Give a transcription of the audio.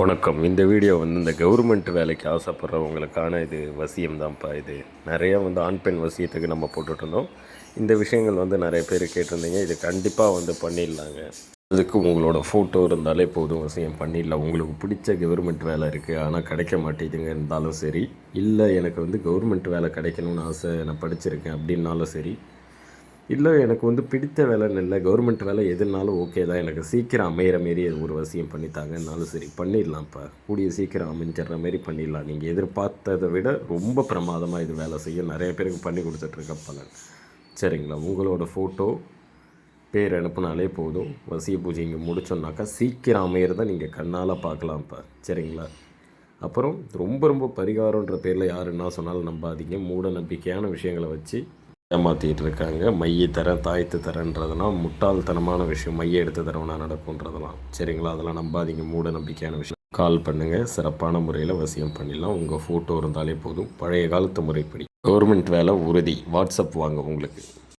வணக்கம். இந்த வீடியோ வந்து இந்த கவர்மெண்ட் வேலைக்கு ஆசைப்படுறவங்களுக்கான இது வசியம் தான்ப்பா இது. நிறையா வந்து ஆண் பெண் வசியத்துக்கு நம்ம போட்டுட்டு இருந்தோம். இந்த விஷயங்கள் வந்து நிறைய பேர் கேட்டிருந்தீங்க. இது கண்டிப்பாக வந்து பண்ணிடலாங்க. அதுக்கு உங்களோட ஃபோட்டோ இருந்தாலே போதும் வசியம். பண்ணிடலாம். உங்களுக்கு பிடிச்ச கவர்மெண்ட் வேலை இருக்குது ஆனால் கிடைக்க மாட்டேங்குதுங்க. இருந்தாலும் சரி. இல்லை எனக்கு வந்து கவர்மெண்ட் வேலை கிடைக்கணும்னு ஆசை. நான் படிச்சிருக்கேன். அப்படின்னாலும் சரி. இல்லை எனக்கு வந்து பிடித்த வேலைன்னு இல்லை. கவர்மெண்ட் வேலை எதுனாலும் ஓகே தான். எனக்கு சீக்கிரம் அமையிற மாரி ஒரு வசியம் பண்ணித்தாங்கன்னாலும் சரி பண்ணிடலாம்ப்பா கூடிய சீக்கிரம் அமைஞ்சிடுற மாரி பண்ணிடலாம். நீங்கள் எதிர்பார்த்ததை விட ரொம்ப பிரமாதமாக இது வேலை செய்யும் நிறைய பேருக்கு பண்ணி கொடுத்துட்ருக்க பலன் சரிங்களா? உங்களோட ஃபோட்டோ பேர் அனுப்புனாலே போதும். வசிய பூஜை இங்கே முடிச்சோன்னாக்கா சீக்கிரம் அமையிறத நீங்கள் கண்ணால் பார்க்கலாம்ப்பா சரிங்களா? அப்புறம் ரொம்ப ரொம்ப பரிகாரன்ற பேரில் யார் என்ன சொன்னாலும் நம்பாதீங்க. மூட நம்பிக்கையான விஷயங்களை வச்சு ஏமாற்றிட்டு இருக்காங்க மைய தரேன் தாய்த்து தரேன்றதெல்லாம் முட்டாள்தனமான விஷயம். மைய எடுத்து தரவனா நடக்கும்ன்றதெல்லாம் சரிங்களா? அதெல்லாம் நம்பாதீங்க. மூட நம்பிக்கையான விஷயம். கால் பண்ணுங்கள் சிறப்பான முறையில் வசியம் பண்ணிடலாம். உங்கள் ஃபோட்டோ இருந்தாலே போதும். பழைய காலத்து முறைப்படி. கவர்மெண்ட் வேலை உறுதி. வாட்ஸ்அப் வாங்க உங்களுக்கு.